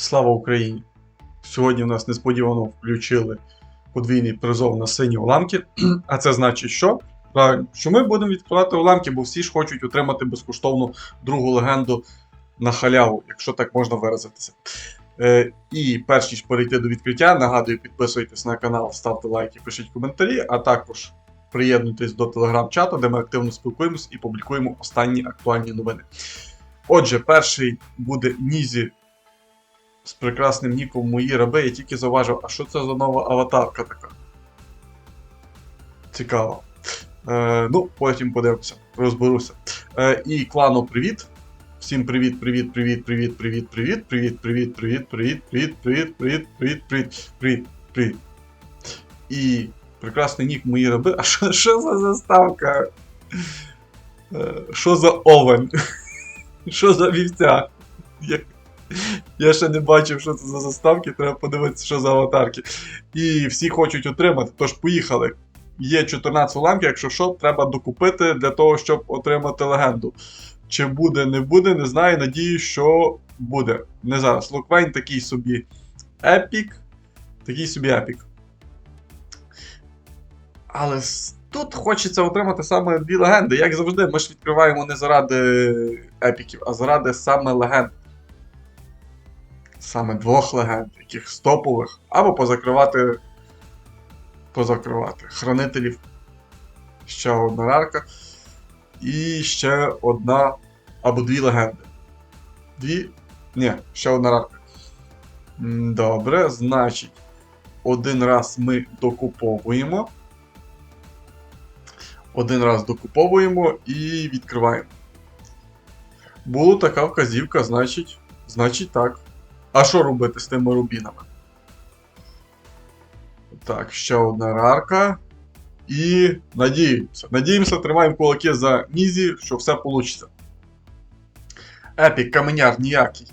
Слава Україні! Сьогодні в нас несподівано включили подвійний призов на сині уламки. А це значить, що? Правильно, що ми будемо відкривати уламки, бо всі ж хочуть отримати безкоштовну другу легенду на халяву, якщо так можна виразитися. Е, і перш ніж перейти до відкриття, нагадую, підписуйтесь на канал, ставте лайки, пишіть коментарі, а також приєднуйтесь до телеграм-чату, де ми активно спілкуємось і публікуємо останні актуальні новини. Отже, перший буде Нізі з прекрасним ніком мої раби. Я тільки зауважив, а що це за нова аватарка така? Цікаво. Е, ну, потім подивимося, розберуся. Е, і клану привіт. Всім привіт, привіт, привіт, привіт, привіт, привіт, привіт, привіт, привіт, привіт, привіт, привіт, привіт, привіт, привіт, привіт, привіт. І прекрасний нік мої раби. А що, що за заставка? Е, Що за овен? Що за вівця? Я, ще не бачив, що це за заставки, треба подивитися, що за аватарки. І всі хочуть отримати, тож поїхали. Є 14 уламків, якщо що, треба докупити для того, щоб отримати легенду. Чи буде, не буде, не знаю. Надію, що буде. Не зараз. Локвейн такий собі епік. Такий собі епік. Але тут хочеться отримати саме дві легенди. Як завжди, ми ж відкриваємо не заради епіків, а заради саме легенд. Саме двох легенд, яких стопових, або позакривати. Позакривати. Хранителів. Ще одна рарка. І ще одна або дві легенди. Дві. Ні, ще одна рарка. Добре, значить, один раз ми докуповуємо. Один раз докуповуємо і відкриваємо. Була така вказівка, значить, значить так. А що робити з тими рубінами? Так, ще одна рарка. І надіємося. Надіємося, тримаємо кулаки за Нізі, що все вийде. Епік, каменяр ніякий.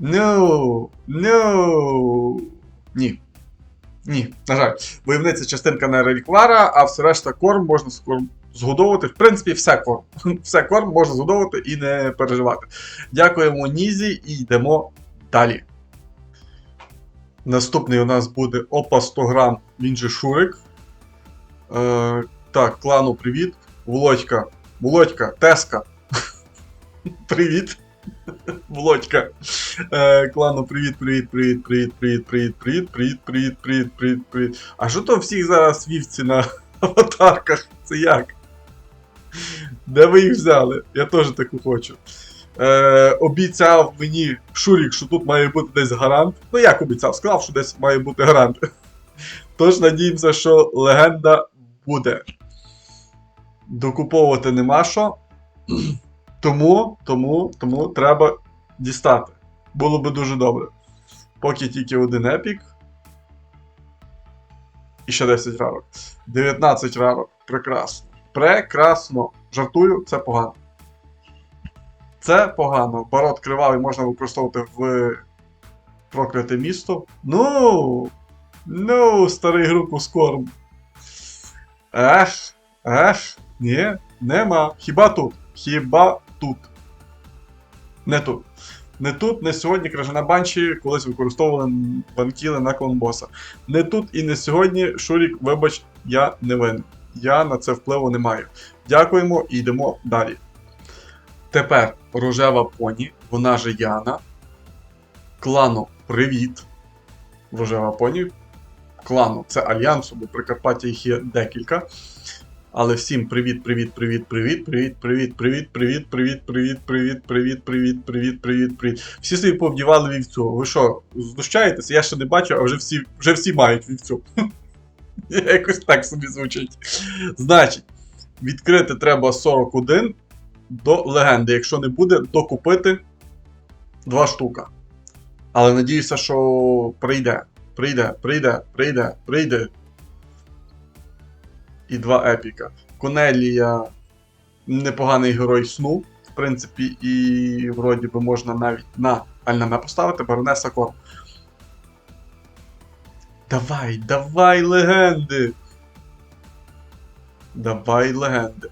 No, no. Ні. Ні, на жаль. Войовниця частинка не реліквара, а все решта корм можна скорм згодовувати. В принципі, все корм. Все корм можна згодовувати і не переживати. Дякуємо Нізі і йдемо далі. Наступний у нас буде Опа 100 грам, він же Шурик. Е, так, клану привіт. Володька. Володька, Теска. Привіт. Володька. Е, клану привіт, привіт, привіт, привіт, привіт, привіт, привіт, привіт, привіт, привіт, привіт, привіт. А що то всіх зараз вівці на аватарках? Це як? Де ви їх взяли? Я теж таку хочу. Е, обіцяв мені Шурік, що тут має бути десь гарант. Ну як обіцяв? Сказав, що десь має бути гарант. Тож надіємося, що легенда буде. Докуповувати нема що. Тому, тому, тому треба дістати. Було би дуже добре. Поки тільки один епік. І ще 10 рарок. 19 рарок. Прекрасно. Прекрасно. Жартую, це погано. Це погано. Барот кривавий можна використовувати в прокляте місто. Ну. Ну, старий групу скорм. Ех, ех, ні, нема. Хіба тут? Хіба тут? Не тут. Не тут, не сьогодні крижана банші колись використовували банкіли на клонбоса. Не тут і не сьогодні, Шурік, вибач, я не винен. Я на це впливу не маю. Дякуємо і йдемо далі. Тепер рожева поні, вона же Яна. Клану привіт. Рожева поні. Клану це альянсу, бо Прикарпаття їх є декілька. Але всім привіт, привіт, привіт, привіт, привіт, привіт, привіт, привіт, привіт, привіт, привіт, привіт, привіт, привіт, привіт, привіт. Всі собі повдівали вівцю. Ви що, знущаєтеся? Я ще не бачу, а вже всі, вже всі мають вівцю. Якось так собі звучить. Значить, відкрити треба 41 до легенди. Якщо не буде, докупити два штука. Але надіюся, що прийде. Прийде, прийде, прийде, прийде. І два епіка. Конелія непоганий герой сну. В принципі, і вроді би можна навіть на Альнаме поставити Баронеса Корм. Давай, давай легенди! Давай легенди.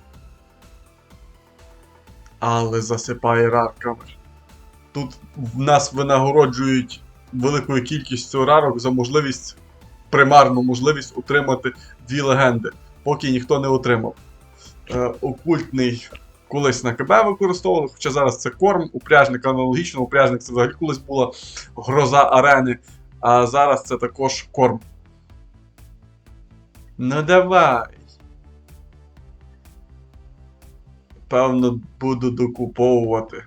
Але засипає рарками. Тут в нас винагороджують великою кількістю рарок за можливість, примарну можливість отримати дві легенди, поки ніхто не отримав. Е, окультний колись на КБ використовували, хоча зараз це корм, упряжник аналогічно, упряжник це взагалі колись була гроза арени, а зараз це також корм. Ну давай. Певно, буду докуповувати.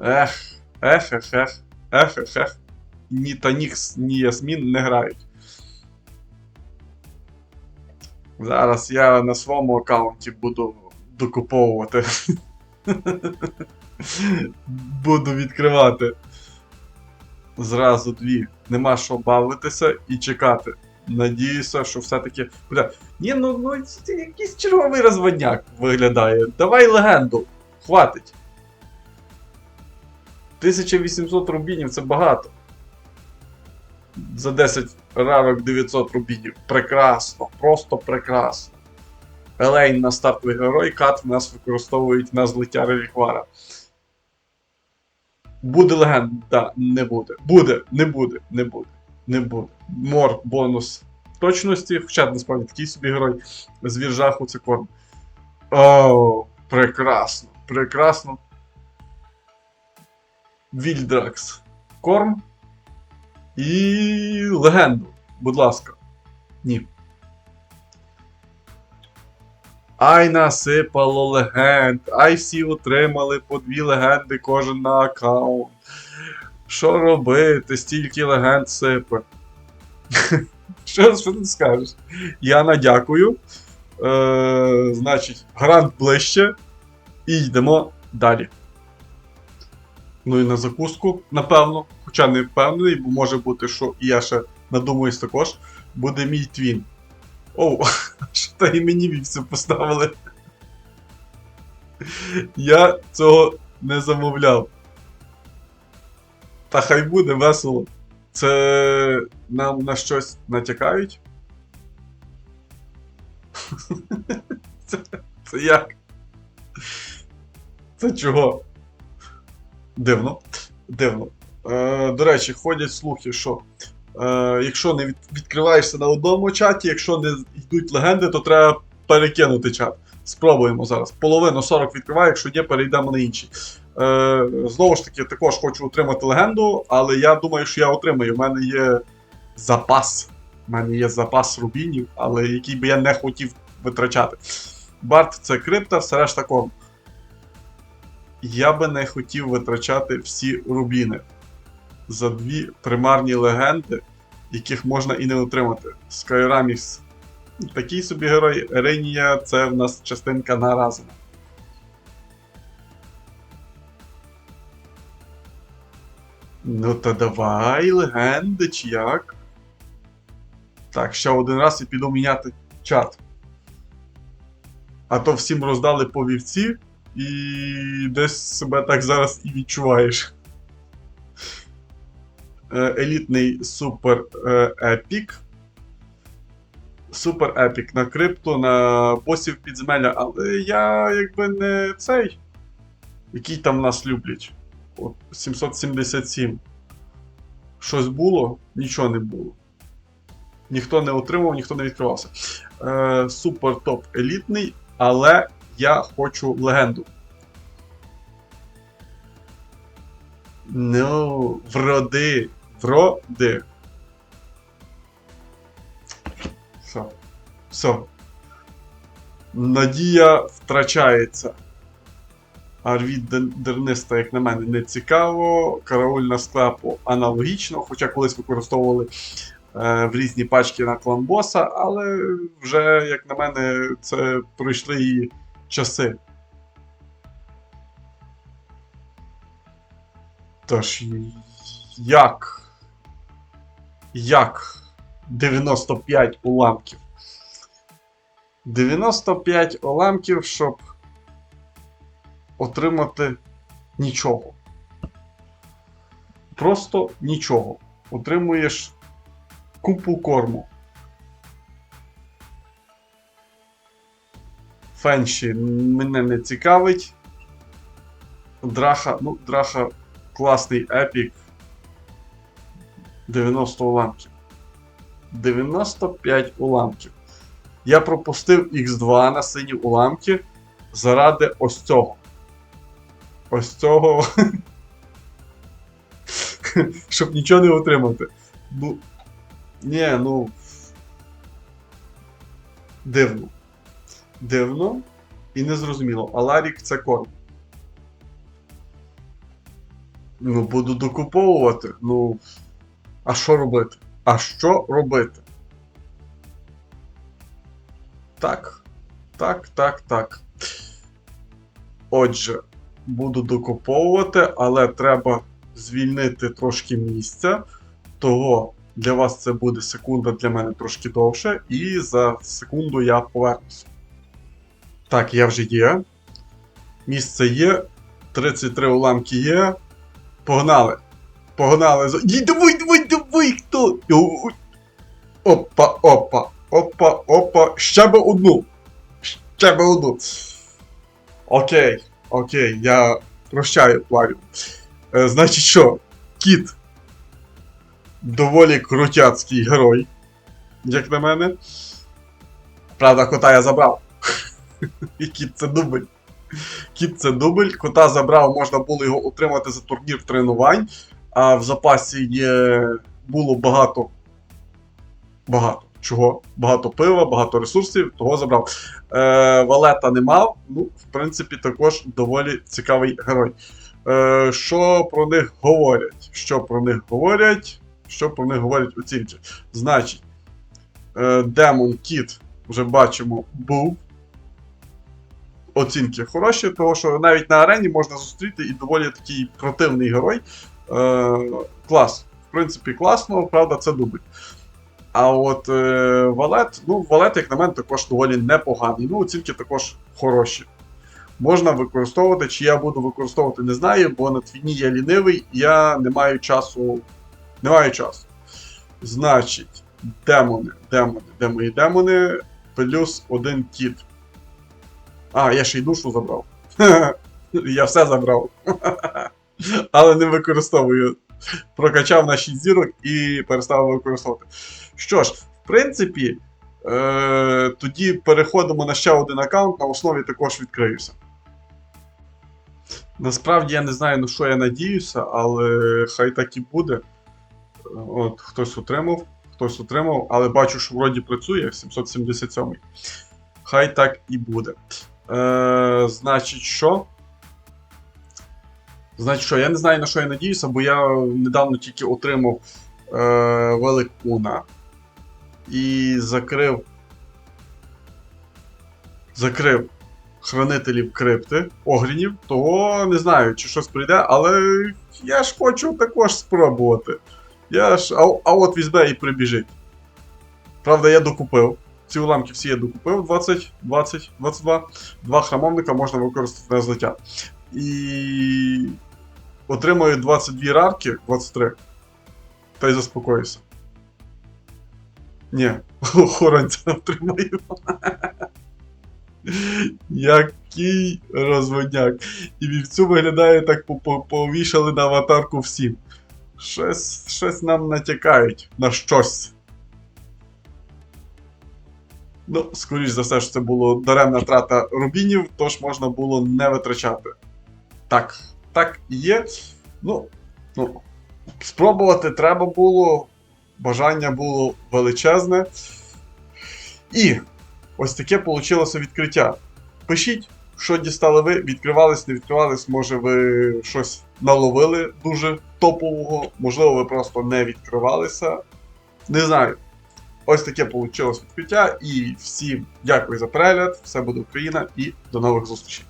Ех, ех, ех, ех, ех, ех, ех. Ні Танікс, ні Ясмін не грають. Зараз я на своєму аккаунті буду докуповувати. буду відкривати. Зразу дві. Нема що бавитися і чекати. Надіюся, що все-таки. Бля, ні, ну, ну якийсь черговий розводняк виглядає. Давай легенду. Хватить. 1800 рубінів це багато. За 10 рарок 900 рубінів. Прекрасно, просто прекрасно. Елейн на стартовий герой, кат в нас використовують на злиття реліквара. Буде легенда, не буде. Буде, не буде, не буде, не буде. Мор бонус точності, хоча насправді такий собі герой з віржаху це корм. О, прекрасно, прекрасно. Вільдракс. Корм. І легенду. Будь ласка. Ні. Ай, насипало легенд. Ай, всі отримали по дві легенди кожен на аккаунт. Що робити? Стільки легенд сипе. Що, що ти скажеш? Яна, дякую. Е, значить, грант ближче. І йдемо далі. Ну і на закуску, напевно. Хоча не впевнений, бо може бути, що і я ще надумаюсь також. Буде мій твін. Оу, що та і мені вівцю поставили. Я цього не замовляв. Та хай буде весело. Це нам на щось натякають? Це, це як? Це чого? Дивно. Дивно. Е, до речі, ходять слухи, що якщо не від, відкриваєшся на одному чаті, якщо не йдуть легенди, то треба перекинути чат. Спробуємо зараз. Половину 40 відкриваю, якщо ні, перейдемо на інші. Е, знову ж таки, також хочу отримати легенду, але я думаю, що я отримаю. У мене є запас. У мене є запас рубінів, але який би я не хотів витрачати. Барт це крипта, все решта корм. Я би не хотів витрачати всі рубіни за дві примарні легенди, яких можна і не отримати. Скайраміс такий собі герой. Ренія це в нас частинка наразена. Ну то давай, легенди, чи як? Так, ще один раз і піду міняти чат. А то всім роздали по вівці, і десь себе так зараз і відчуваєш. Е, Елітний супер е, епік. Супер епік на крипту, на босів підземелля, але я якби не цей. Який там нас люблять. От 777. Щось було, нічого не було. Ніхто не отримав, ніхто не відкривався. Е, супер топ елітний, але я хочу легенду. Ну, вроди. Вроди. Все. Все. Надія втрачається. Арвід Дерниста, як на мене, не цікаво. Караульна склепу аналогічно, хоча колись використовували е, в різні пачки на клан боса, але вже, як на мене, це пройшли її часи. Тож, як? Як? 95 уламків. 95 уламків, щоб отримати нічого. Просто нічого. Отримуєш купу корму. Фенші мене не цікавить. Драха, ну, драха класний епік. 90 уламків. 95 уламків. Я пропустив X2 на сині уламки заради ось цього. Ось цього. Щоб нічого не отримати. Ну. Ні, ну. Дивно. Дивно і незрозуміло. Аларік це корм. Ну, буду докуповувати. Ну. А що робити? А що робити? Так. Так, так, так. Отже, буду докуповувати, але треба звільнити трошки місця. Того для вас це буде секунда, для мене трошки довше, і за секунду я повернуся. Так, я вже є. Місце є. 33 уламки є. Погнали! Погнали! Ій, Давай, давай, давай, хто? Опа, опа, опа, опа. Ще би одну. Ще би одну. Окей, окей, я прощаю плавів. Е, значить що, кіт. Доволі крутяцький герой, як на мене. Правда, кота я забрав. І кіт це дубль. Кіт це дубль. Кота забрав, можна було його отримати за турнір тренувань. А в запасі є було багато. Багато. Чого? Багато пива, багато ресурсів, того забрав. Е, Валета не мав. Ну, в принципі, також доволі цікавий герой. Е, що про них говорять? Що про них говорять? Що про них говорять оцінки? Значить, е, Демон Кіт, вже бачимо, був. Оцінки хороші, тому що навіть на арені можна зустріти і доволі такий противний герой. Е, клас. В принципі, класно, правда, це дубль. А от е, Валет, ну, Валет, як на мене, також доволі непоганий. Ну, оцінки також хороші. Можна використовувати, чи я буду використовувати, не знаю, бо на твіні я лінивий, я не маю часу. Не маю часу. Значить, демони, демони, де мої демони, плюс один кіт. А, я ще й душу забрав. Я все забрав. Але не використовую. Прокачав на 6 зірок і перестав використовувати. Що ж, в принципі, е- тоді переходимо на ще один аккаунт, на основі також відкриюся. Насправді я не знаю, на що я надіюся, але хай так і буде. От, хтось отримав, хтось отримав, але бачу, що вроді працює 777. Хай так і буде. Е, значить, що? Значить, що, я не знаю, на що я надіюся, бо я недавно тільки отримав е, Великуна і закрив. Закрив хранителів крипти, огрінів, того не знаю, чи щось прийде, але я ж хочу також спробувати. Я ж. А, а от візьме і прибіжить. Правда, я докупив. Ці уламки всі я докупив 20, 20, 22. Два храмовника можна використати на злиття. І отримаю 22 рарки, 23. Та й заспокоюся. Ні, охоронця отримаю. Який розводняк. І вівцю виглядає так по- по- повішали на аватарку всім. Щось, щось нам натякають на щось. Ну, скоріш за все, що це було даремна трата рубінів, тож можна було не витрачати. Так, так і є. Ну, ну, спробувати треба було. Бажання було величезне. І ось таке вийшло відкриття. Пишіть, що дістали ви, відкривались, не відкривались, може ви щось наловили дуже топового, можливо, ви просто не відкривалися. Не знаю. Ось таке вийшло відкриття. І всім дякую за перегляд. Все буде Україна і до нових зустрічей.